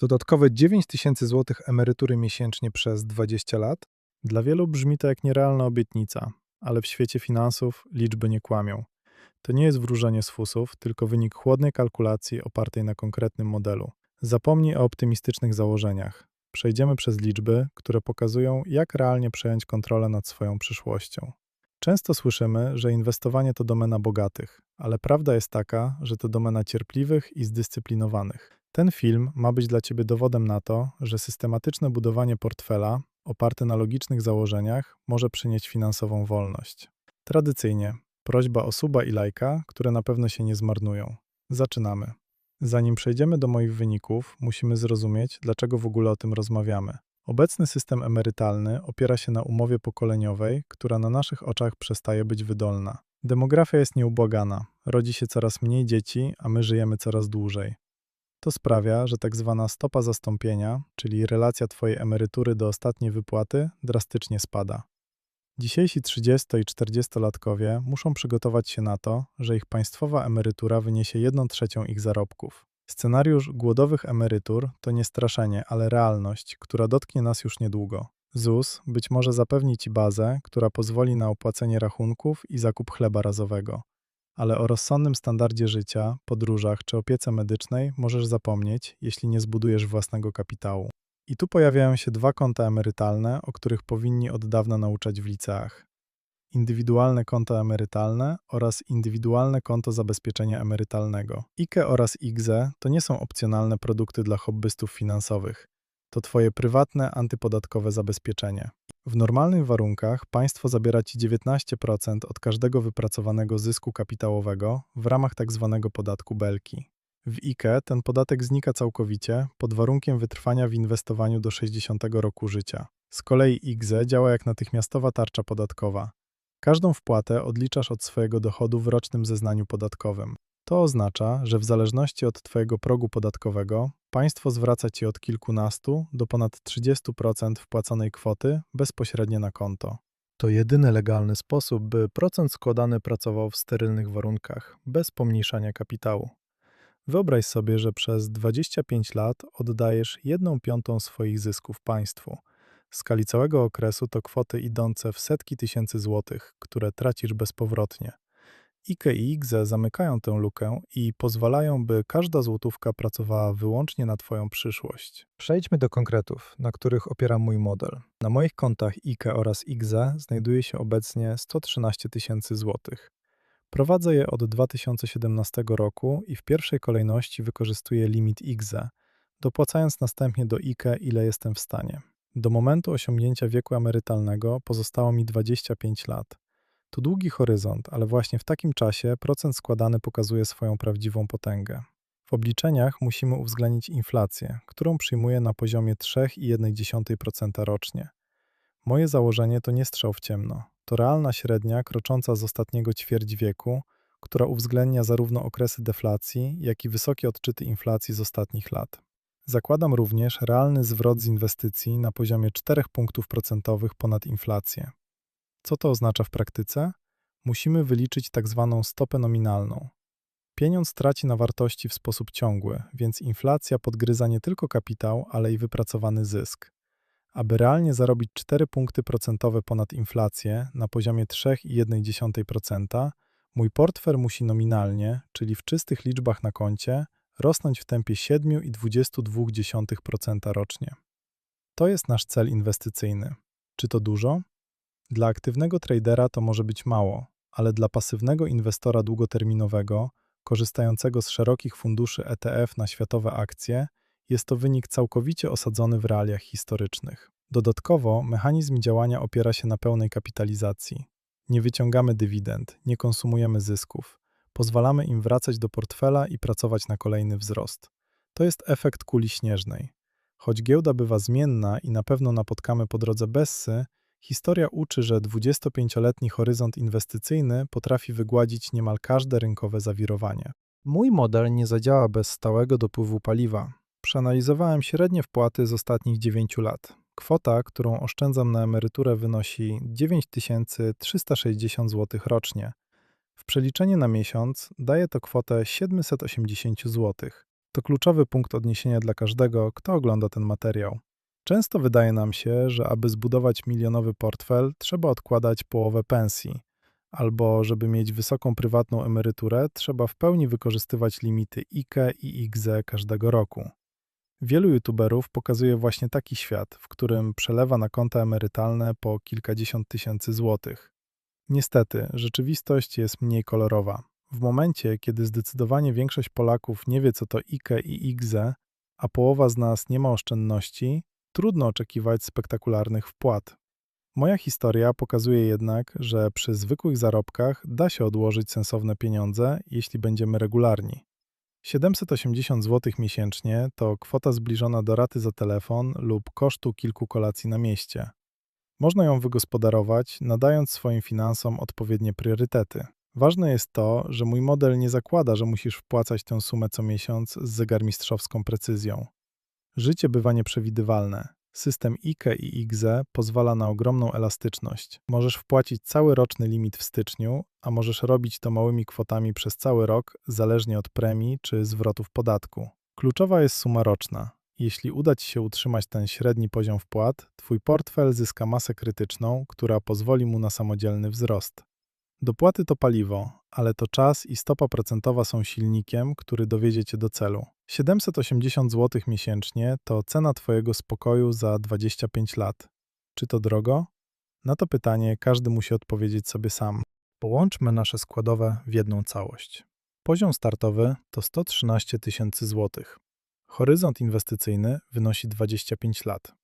Dodatkowe 9 tysięcy złotych emerytury miesięcznie przez 20 lat? Dla wielu brzmi to jak nierealna obietnica, ale w świecie finansów liczby nie kłamią. To nie jest wróżenie z fusów, tylko wynik chłodnej kalkulacji opartej na konkretnym modelu. Zapomnij o optymistycznych założeniach. Przejdziemy przez liczby, które pokazują, jak realnie przejąć kontrolę nad swoją przyszłością. Często słyszymy, że inwestowanie to domena bogatych, ale prawda jest taka, że to domena cierpliwych i zdyscyplinowanych. Ten film ma być dla Ciebie dowodem na to, że systematyczne budowanie portfela, oparte na logicznych założeniach, może przynieść finansową wolność. Tradycyjnie, prośba o suba i lajka, które na pewno się nie zmarnują. Zaczynamy. Zanim przejdziemy do moich wyników, musimy zrozumieć, dlaczego w ogóle o tym rozmawiamy. Obecny system emerytalny opiera się na umowie pokoleniowej, która na naszych oczach przestaje być wydolna. Demografia jest nieubłagana, rodzi się coraz mniej dzieci, a my żyjemy coraz dłużej. To sprawia, że tak zwana stopa zastąpienia, czyli relacja Twojej emerytury do ostatniej wypłaty, drastycznie spada. Dzisiejsi 30 i 40-latkowie muszą przygotować się na to, że ich państwowa emerytura wyniesie 1 trzecią ich zarobków. Scenariusz głodowych emerytur to nie straszenie, ale realność, która dotknie nas już niedługo. ZUS być może zapewni Ci bazę, która pozwoli na opłacenie rachunków i zakup chleba razowego. Ale o rozsądnym standardzie życia, podróżach czy opiece medycznej możesz zapomnieć, jeśli nie zbudujesz własnego kapitału. I tu pojawiają się dwa konta emerytalne, o których powinni od dawna nauczać w liceach. Indywidualne konto emerytalne oraz indywidualne konto zabezpieczenia emerytalnego. IKE oraz IGZE to nie są opcjonalne produkty dla hobbystów finansowych. To Twoje prywatne, antypodatkowe zabezpieczenie. W normalnych warunkach państwo zabiera Ci 19% od każdego wypracowanego zysku kapitałowego w ramach tzw. Tak podatku belki. W IKE ten podatek znika całkowicie pod warunkiem wytrwania w inwestowaniu do 60 roku życia. Z kolei IGZE działa jak natychmiastowa tarcza podatkowa. Każdą wpłatę odliczasz od swojego dochodu w rocznym zeznaniu podatkowym. To oznacza, że w zależności od Twojego progu podatkowego państwo zwraca Ci od kilkunastu do ponad 30% wpłaconej kwoty bezpośrednio na konto. To jedyny legalny sposób, by procent składany pracował w sterylnych warunkach, bez pomniejszania kapitału. Wyobraź sobie, że przez 25 lat oddajesz 1 piątą swoich zysków państwu. W skali całego okresu to kwoty idące w setki tysięcy złotych, które tracisz bezpowrotnie. IKE i IGZE zamykają tę lukę i pozwalają, by każda złotówka pracowała wyłącznie na Twoją przyszłość. Przejdźmy do konkretów, na których opiera mój model. Na moich kontach IKE oraz IGZE znajduje się obecnie 113 tysięcy złotych. Prowadzę je od 2017 roku i w pierwszej kolejności wykorzystuję limit IGZE, dopłacając następnie do IKE ile jestem w stanie. Do momentu osiągnięcia wieku emerytalnego pozostało mi 25 lat. To długi horyzont, ale właśnie w takim czasie procent składany pokazuje swoją prawdziwą potęgę. W obliczeniach musimy uwzględnić inflację, którą przyjmuję na poziomie 3,1% rocznie. Moje założenie to nie strzał w ciemno. To realna średnia krocząca z ostatniego ćwierć wieku, która uwzględnia zarówno okresy deflacji, jak i wysokie odczyty inflacji z ostatnich lat. Zakładam również realny zwrot z inwestycji na poziomie 4 punktów procentowych ponad inflację. Co to oznacza w praktyce? Musimy wyliczyć tak zwaną stopę nominalną. Pieniądz traci na wartości w sposób ciągły, więc inflacja podgryza nie tylko kapitał, ale i wypracowany zysk. Aby realnie zarobić 4 punkty procentowe ponad inflację na poziomie 3,1%, mój portfel musi nominalnie, czyli w czystych liczbach na koncie, rosnąć w tempie 7,22% rocznie. To jest nasz cel inwestycyjny. Czy to dużo? Dla aktywnego tradera to może być mało, ale dla pasywnego inwestora długoterminowego, korzystającego z szerokich funduszy ETF na światowe akcje, jest to wynik całkowicie osadzony w realiach historycznych. Dodatkowo mechanizm działania opiera się na pełnej kapitalizacji. Nie wyciągamy dywidend, nie konsumujemy zysków. Pozwalamy im wracać do portfela i pracować na kolejny wzrost. To jest efekt kuli śnieżnej. Choć giełda bywa zmienna i na pewno napotkamy po drodze Bessy, historia uczy, że 25-letni horyzont inwestycyjny potrafi wygładzić niemal każde rynkowe zawirowanie. Mój model nie zadziała bez stałego dopływu paliwa. Przeanalizowałem średnie wpłaty z ostatnich 9 lat. Kwota, którą oszczędzam na emeryturę wynosi 9360 zł rocznie. W przeliczeniu na miesiąc daje to kwotę 780 zł. To kluczowy punkt odniesienia dla każdego, kto ogląda ten materiał. Często wydaje nam się, że aby zbudować milionowy portfel, trzeba odkładać połowę pensji, albo żeby mieć wysoką prywatną emeryturę, trzeba w pełni wykorzystywać limity IKE i IGZE każdego roku. Wielu youtuberów pokazuje właśnie taki świat, w którym przelewa na konta emerytalne po kilkadziesiąt tysięcy złotych. Niestety, rzeczywistość jest mniej kolorowa. W momencie, kiedy zdecydowanie większość Polaków nie wie, co to IKE i IGZE, a połowa z nas nie ma oszczędności, trudno oczekiwać spektakularnych wpłat. Moja historia pokazuje jednak, że przy zwykłych zarobkach da się odłożyć sensowne pieniądze, jeśli będziemy regularni. 780 zł miesięcznie to kwota zbliżona do raty za telefon lub kosztu kilku kolacji na mieście. Można ją wygospodarować, nadając swoim finansom odpowiednie priorytety. Ważne jest to, że mój model nie zakłada, że musisz wpłacać tę sumę co miesiąc z zegarmistrzowską precyzją. Życie bywa nieprzewidywalne. System IKE i IGZE pozwala na ogromną elastyczność. Możesz wpłacić cały roczny limit w styczniu, a możesz robić to małymi kwotami przez cały rok, zależnie od premii czy zwrotów podatku. Kluczowa jest suma roczna. Jeśli uda Ci się utrzymać ten średni poziom wpłat, Twój portfel zyska masę krytyczną, która pozwoli mu na samodzielny wzrost. Dopłaty to paliwo, ale to czas i stopa procentowa są silnikiem, który dowiedzie Cię do celu. 780 zł miesięcznie to cena Twojego spokoju za 25 lat. Czy to drogo? Na to pytanie każdy musi odpowiedzieć sobie sam. Połączmy nasze składowe w jedną całość. Poziom startowy to 113 tysięcy złotych. Horyzont inwestycyjny wynosi 25 lat.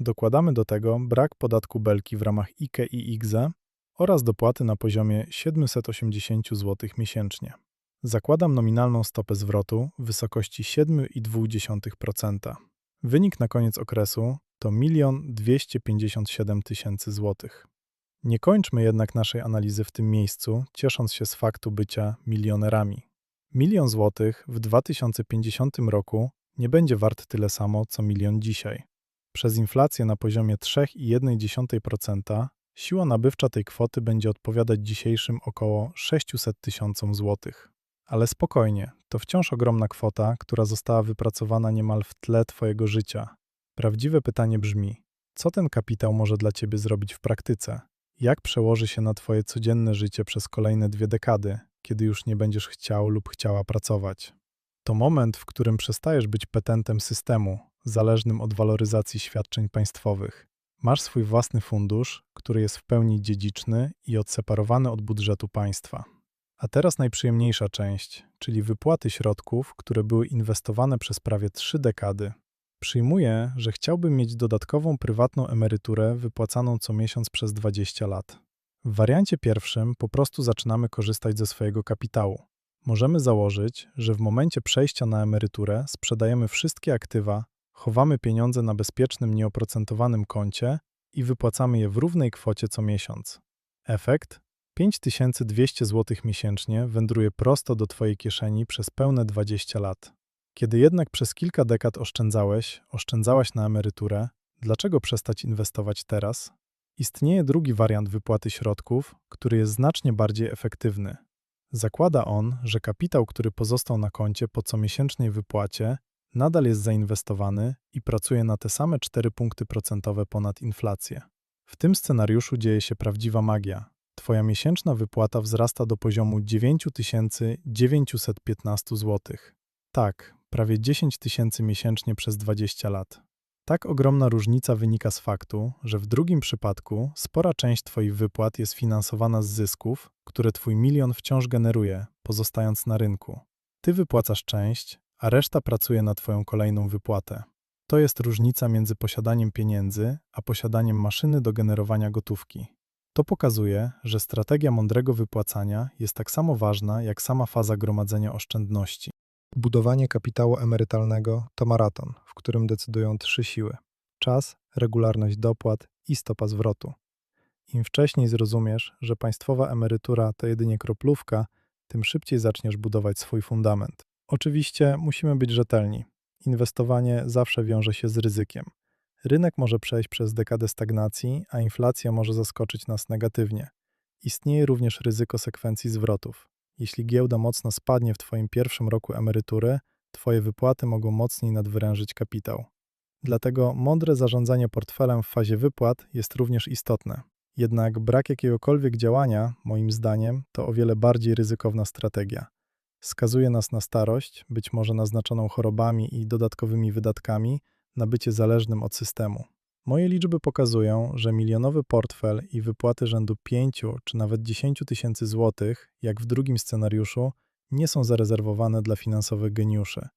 Dokładamy do tego brak podatku belki w ramach IKE i IGZE oraz dopłaty na poziomie 780 zł miesięcznie. Zakładam nominalną stopę zwrotu w wysokości 7,2%. Wynik na koniec okresu to 1 257 tysięcy złotych. Nie kończmy jednak naszej analizy w tym miejscu, ciesząc się z faktu bycia milionerami. Milion złotych w 2050 roku nie będzie wart tyle samo, co milion dzisiaj. Przez inflację na poziomie 3,1% siła nabywcza tej kwoty będzie odpowiadać dzisiejszym około 600 tysiącom złotych. Ale spokojnie, to wciąż ogromna kwota, która została wypracowana niemal w tle Twojego życia. Prawdziwe pytanie brzmi: co ten kapitał może dla Ciebie zrobić w praktyce? Jak przełoży się na Twoje codzienne życie przez kolejne dwie dekady, kiedy już nie będziesz chciał lub chciała pracować? To moment, w którym przestajesz być petentem systemu, zależnym od waloryzacji świadczeń państwowych. Masz swój własny fundusz, który jest w pełni dziedziczny i odseparowany od budżetu państwa. A teraz najprzyjemniejsza część, czyli wypłaty środków, które były inwestowane przez prawie trzy dekady. Przyjmuję, że chciałbym mieć dodatkową prywatną emeryturę wypłacaną co miesiąc przez 20 lat. W wariancie pierwszym po prostu zaczynamy korzystać ze swojego kapitału. Możemy założyć, że w momencie przejścia na emeryturę sprzedajemy wszystkie aktywa, chowamy pieniądze na bezpiecznym, nieoprocentowanym koncie i wypłacamy je w równej kwocie co miesiąc. Efekt 5200 zł miesięcznie wędruje prosto do Twojej kieszeni przez pełne 20 lat. Kiedy jednak przez kilka dekad oszczędzałeś, oszczędzałaś na emeryturę, dlaczego przestać inwestować teraz? Istnieje drugi wariant wypłaty środków, który jest znacznie bardziej efektywny. Zakłada on, że kapitał, który pozostał na koncie po comiesięcznej wypłacie, nadal jest zainwestowany i pracuje na te same 4 punkty procentowe ponad inflację. W tym scenariuszu dzieje się prawdziwa magia. Twoja miesięczna wypłata wzrasta do poziomu 9915 zł. Tak, prawie 10 tysięcy miesięcznie przez 20 lat. Tak ogromna różnica wynika z faktu, że w drugim przypadku spora część Twoich wypłat jest finansowana z zysków, które Twój milion wciąż generuje, pozostając na rynku. Ty wypłacasz część, a reszta pracuje na Twoją kolejną wypłatę. To jest różnica między posiadaniem pieniędzy, a posiadaniem maszyny do generowania gotówki. To pokazuje, że strategia mądrego wypłacania jest tak samo ważna jak sama faza gromadzenia oszczędności. Budowanie kapitału emerytalnego to maraton, w którym decydują trzy siły: czas, regularność dopłat i stopa zwrotu. Im wcześniej zrozumiesz, że państwowa emerytura to jedynie kroplówka, tym szybciej zaczniesz budować swój fundament. Oczywiście musimy być rzetelni. Inwestowanie zawsze wiąże się z ryzykiem. Rynek może przejść przez dekadę stagnacji, a inflacja może zaskoczyć nas negatywnie. Istnieje również ryzyko sekwencji zwrotów. Jeśli giełda mocno spadnie w Twoim pierwszym roku emerytury, Twoje wypłaty mogą mocniej nadwyrężyć kapitał. Dlatego mądre zarządzanie portfelem w fazie wypłat jest również istotne. Jednak brak jakiegokolwiek działania, moim zdaniem, to o wiele bardziej ryzykowna strategia. Skazuje nas na starość, być może naznaczoną chorobami i dodatkowymi wydatkami, na bycie zależnym od systemu. Moje liczby pokazują, że milionowy portfel i wypłaty rzędu 5 czy nawet 10 tysięcy złotych, jak w drugim scenariuszu, nie są zarezerwowane dla finansowych geniuszy.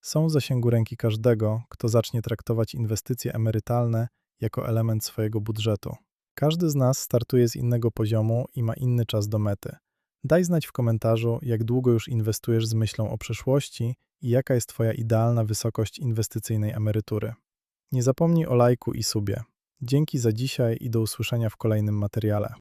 Są w zasięgu ręki każdego, kto zacznie traktować inwestycje emerytalne jako element swojego budżetu. Każdy z nas startuje z innego poziomu i ma inny czas do mety. Daj znać w komentarzu, jak długo już inwestujesz z myślą o przyszłości i jaka jest Twoja idealna wysokość inwestycyjnej emerytury. Nie zapomnij o lajku i subie. Dzięki za dzisiaj i do usłyszenia w kolejnym materiale.